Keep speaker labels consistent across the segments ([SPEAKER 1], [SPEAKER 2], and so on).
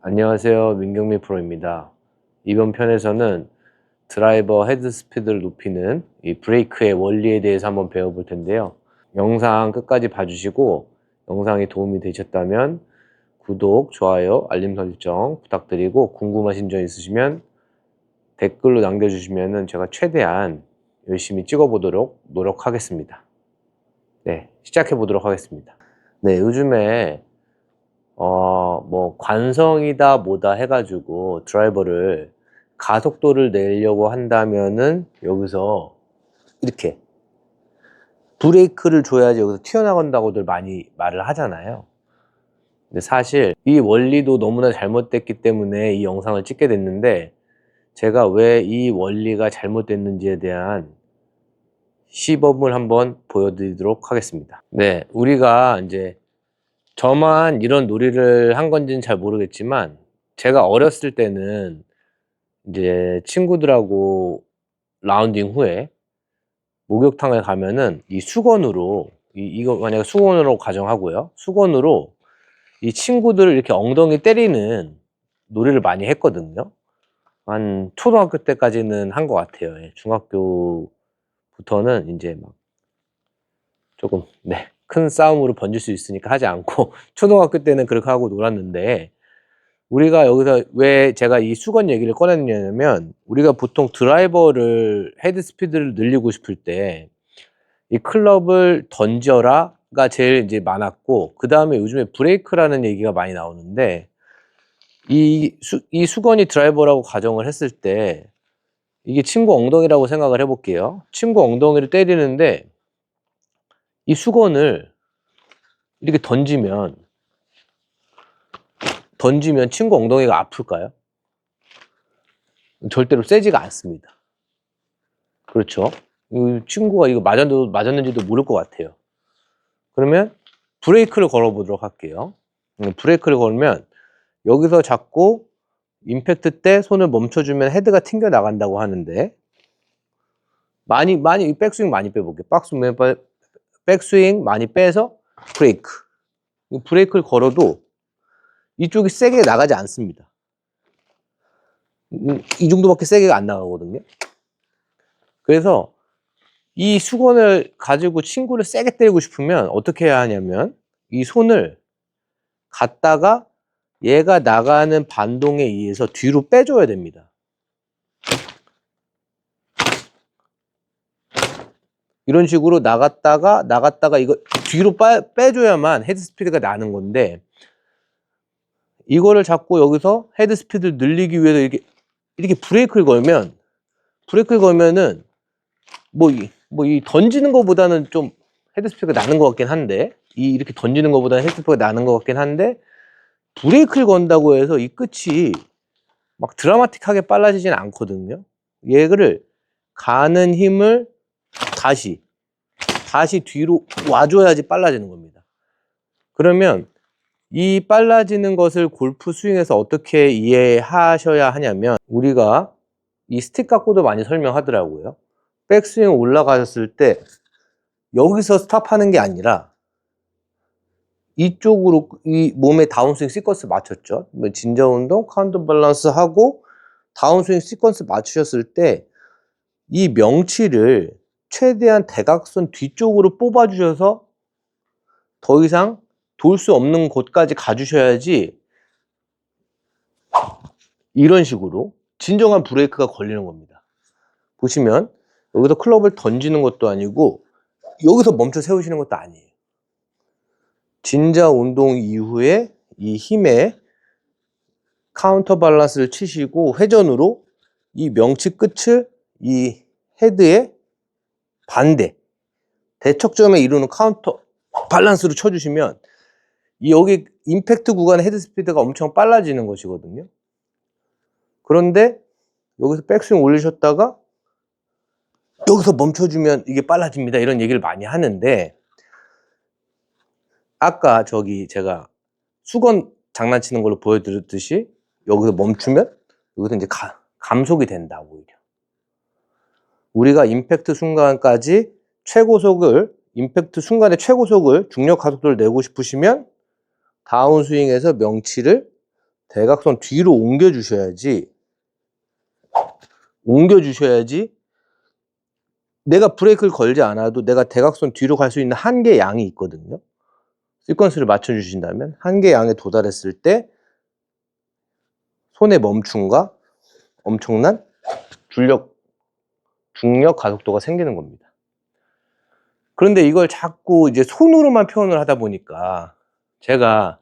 [SPEAKER 1] 안녕하세요. 민경미 프로입니다. 이번 편에서는 드라이버 헤드 스피드를 높이는 이 브레이크의 원리에 대해서 한번 배워볼 텐데요. 영상 끝까지 봐주시고 영상이 도움이 되셨다면 구독, 좋아요, 알림 설정 부탁드리고 궁금하신 점 있으시면 댓글로 남겨주시면 제가 최대한 열심히 찍어보도록 노력하겠습니다. 네, 시작해 보도록 하겠습니다. 네, 요즘에 어, 뭐, 관성이다 뭐다 해가지고 드라이버를 가속도를 내려고 한다면은 여기서 이렇게 브레이크를 줘야지 여기서 튀어나간다고들 많이 말을 하잖아요. 근데 사실 이 원리도 너무나 잘못됐기 때문에 이 영상을 찍게 됐는데 제가 왜 이 원리가 잘못됐는지에 대한 시범을 한번 보여드리도록 하겠습니다. 네, 우리가 이제 저만 이런 놀이를 한 건지는 잘 모르겠지만 제가 어렸을 때는 이제 친구들하고 라운딩 후에 목욕탕을 가면은 이 수건으로 이, 이거 만약에 수건으로 가정하고요. 수건으로 이 친구들을 이렇게 엉덩이 때리는 놀이를 많이 했거든요. 한 초등학교 때까지는 한 것 같아요. 예, 중학교부터는 이제 막 조금 네, 큰 싸움으로 번질 수 있으니까 하지 않고 초등학교 때는 그렇게 하고 놀았는데 우리가 여기서 왜 제가 이 수건 얘기를 꺼냈냐면 우리가 보통 드라이버를 헤드 스피드를 늘리고 싶을 때 이 클럽을 던져라가 제일 이제 많았고 그 다음에 요즘에 브레이크라는 얘기가 많이 나오는데 이, 수, 이 수건이 드라이버라고 가정을 했을 때 이게 친구 엉덩이라고 생각을 해볼게요. 친구 엉덩이를 때리는데 이 수건을 이렇게 던지면 던지면 친구 엉덩이가 아플까요? 절대로 세지가 않습니다. 그렇죠? 이 친구가 이거 맞았, 맞았는지도 모를 것 같아요. 그러면 브레이크를 걸어 보도록 할게요. 음, 브레이크를 걸면 여기서 잡고 임팩트 때 손을 멈춰주면 헤드가 튕겨 나간다고 하는데 많이 많이 백스윙 많이 빼볼게요. 박스윙 백스윙 많이 빼서 브레이크. 이 브레이크를 걸어도 이쪽이 세게 나가지 않습니다. 음, 이 정도밖에 세게 안 나가거든요. 그래서 이 수건을 가지고 친구를 세게 때리고 싶으면 어떻게 해야 하냐면 이 손을 갖다가 얘가 나가는 반동에 의해서 뒤로 빼줘야 됩니다. 이런 식으로 나갔다가 나갔다가 이거 뒤로 빼, 빼줘야만 헤드 스피드가 나는 건데 이거를 잡고 여기서 헤드 스피드를 늘리기 위해서 이렇게 이렇게 브레이크를 걸면 브레이크를 걸면은 뭐이 뭐 이 던지는 것보다는 좀 헤드 스피드가 나는 것 같긴 한데 이 이렇게 던지는 것보다는 헤드 스피드가 나는 것 같긴 한데 브레이크를 건다고 해서 이 끝이 막 드라마틱하게 빨라지진 않거든요. 얘를 가는 힘을 다시 다시 뒤로 와줘야지 빨라지는 겁니다. 그러면 이 빨라지는 것을 골프 스윙에서 어떻게 이해하셔야 하냐면 우리가 이 스틱 갖고도 많이 설명하더라고요. 백스윙 올라가셨을 때 여기서 스탑하는 게 아니라 이쪽으로 이 몸의 다운스윙 시퀀스 맞췄죠. 뭐 진저 운동, 카운터 밸런스 하고 다운스윙 시퀀스 맞추셨을 때 이 명치를 최대한 대각선 뒤쪽으로 뽑아주셔서 더 이상 돌 수 없는 곳까지 가주셔야지 이런 식으로 진정한 브레이크가 걸리는 겁니다. 보시면 여기서 클럽을 던지는 것도 아니고 여기서 멈춰 세우시는 것도 아니에요. 진자 운동 이후에 이 힘에 카운터 밸런스를 치시고 회전으로 이 명치 끝을 이 헤드에 반대 대척점에 이루는 카운터 밸런스로 쳐주시면 이 여기 임팩트 구간의 헤드 스피드가 엄청 빨라지는 것이거든요. 그런데 여기서 백스윙 올리셨다가 여기서 멈춰주면 이게 빨라집니다. 이런 얘기를 많이 하는데 아까 저기 제가 수건 장난치는 걸로 보여드렸듯이 여기서 멈추면 여기서 이제 가, 감속이 된다 오히려. 우리가 임팩트 순간까지 최고속을 임팩트 순간의 최고속을 중력 가속도를 내고 싶으시면 다운스윙에서 명치를
[SPEAKER 2] 대각선 뒤로 옮겨 주셔야지 옮겨 주셔야지 내가 브레이크를 걸지 않아도 내가 대각선 뒤로 갈 수 있는 한계 양이 있거든요. 시퀀스를 맞춰 주신다면 한계 양에 도달했을 때 손의 멈춤과 엄청난 줄력 중력 가속도가 생기는 겁니다. 그런데 이걸 자꾸 이제 손으로만 표현을 하다 보니까 제가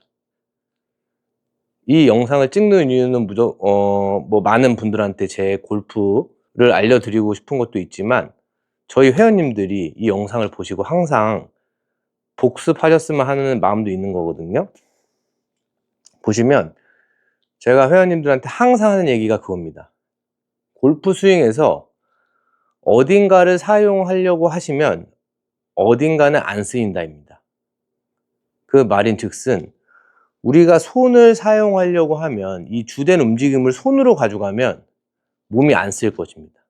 [SPEAKER 2] 이 영상을 찍는 이유는 무조, 어, 뭐 많은 분들한테 제 골프를 알려드리고 싶은 것도 있지만 저희 회원님들이 이 영상을 보시고 항상 복습하셨으면 하는 마음도 있는 거거든요. 보시면 제가 회원님들한테 항상 하는 얘기가 그겁니다. 골프 스윙에서 어딘가를 사용하려고 하시면 어딘가는 안 쓰인다입니다. 그 말인 즉슨 우리가 손을 사용하려고 하면 이 주된 움직임을 손으로 가져가면 몸이 안 쓰일 것입니다.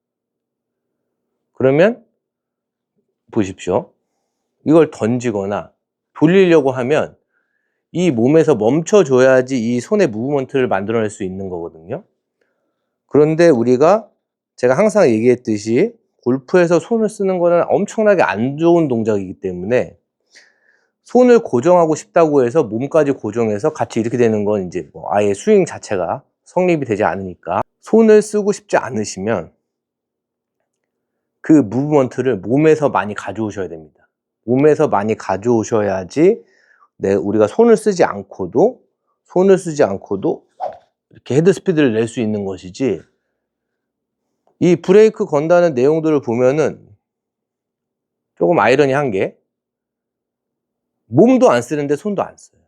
[SPEAKER 2] 그러면 보십시오. 이걸 던지거나 돌리려고 하면 이 몸에서 멈춰줘야지 이 손의 무브먼트를 만들어낼 수 있는 거거든요. 그런데 우리가 제가 항상 얘기했듯이 골프에서 손을 쓰는 거는 엄청나게 안 좋은 동작이기 때문에 손을 고정하고 싶다고 해서 몸까지 고정해서 같이 이렇게 되는 건 이제 뭐 아예 스윙 자체가 성립이 되지 않으니까 손을 쓰고 싶지 않으시면 그 무브먼트를 몸에서 많이 가져오셔야 됩니다. 몸에서 많이 가져오셔야지 내 우리가 손을 쓰지 않고도 손을 쓰지 않고도 이렇게 헤드 스피드를 낼 수 있는 것이지 이 브레이크 건다는 내용들을 보면은 조금 아이러니한 게 몸도 안 쓰는데 손도 안 써요.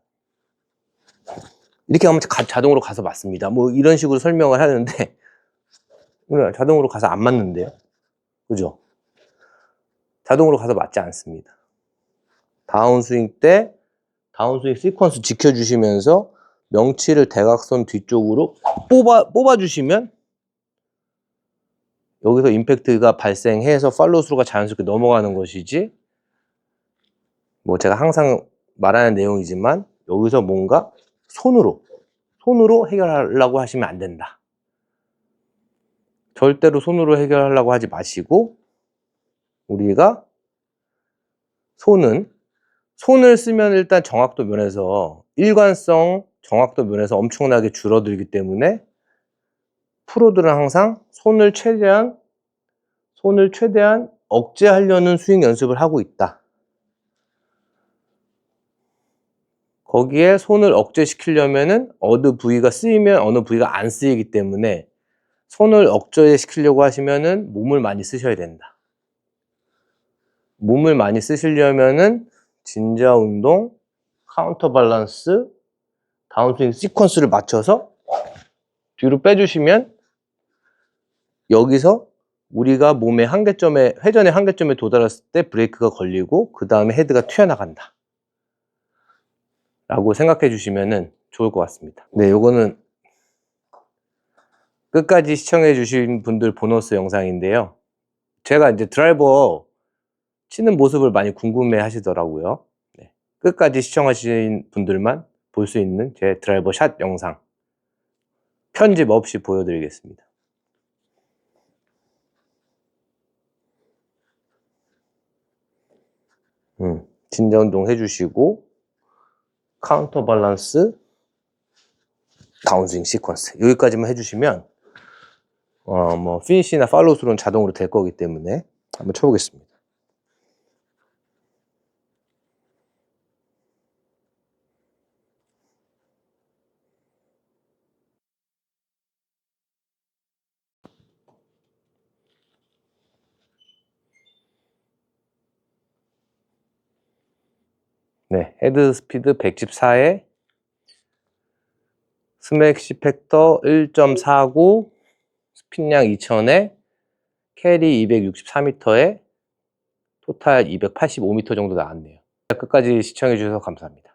[SPEAKER 2] 이렇게 하면 가- 자동으로 가서 맞습니다. 뭐 이런 식으로 설명을 하는데 그냥 자동으로 가서 안 맞는데요. 그죠? 자동으로 가서 맞지 않습니다. 다운스윙 때 다운스윙 시퀀스 지켜주시면서 명치를 대각선 뒤쪽으로 뽑아, 뽑아주시면 여기서 임팩트가 발생해서 팔로우 스루가 자연스럽게 넘어가는 것이지 뭐 제가 항상 말하는 내용이지만 여기서 뭔가 손으로 손으로 해결하려고 하시면 안 된다. 절대로 손으로 해결하려고 하지 마시고 우리가 손은 손을 쓰면 일단 정확도 면에서 일관성 정확도 면에서 엄청나게 줄어들기 때문에 프로들은 항상 손을 최대한 손을 최대한 억제하려는 스윙 연습을 하고 있다. 거기에 손을 억제시키려면은 어느 부위가 쓰이면 어느 부위가 안 쓰이기 때문에 손을 억제시키려고 하시면은 몸을 많이 쓰셔야 된다. 몸을 많이 쓰시려면은 진자 운동, 카운터 밸런스, 다운스윙 시퀀스를 맞춰서 뒤로 빼주시면 여기서 우리가 몸의 한계점에 회전의 한계점에 도달했을 때 브레이크가 걸리고 그 다음에 헤드가 튀어나간다. 라고 생각해 주시면 좋을 것 같습니다. 네, 요거는 끝까지 시청해 주신 분들 보너스 영상인데요. 제가 이제 드라이버 치는 모습을 많이 궁금해 하시더라고요. 네, 끝까지 시청하신 분들만 볼 수 있는 제 드라이버 샷 영상 편집 없이 보여드리겠습니다. 음, 진자 운동 해주시고 카운터 밸런스 다운스윙 시퀀스 여기까지만 해주시면 어뭐 피니시나 팔로우스로는 자동으로 될 거기 때문에 한번 쳐보겠습니다. 네, 헤드 스피드 114에 스맥시 팩터 1.49, 스핀량 2000에 캐리 264m에 토탈 285m 정도 나왔네요. 끝까지 시청해 주셔서 감사합니다.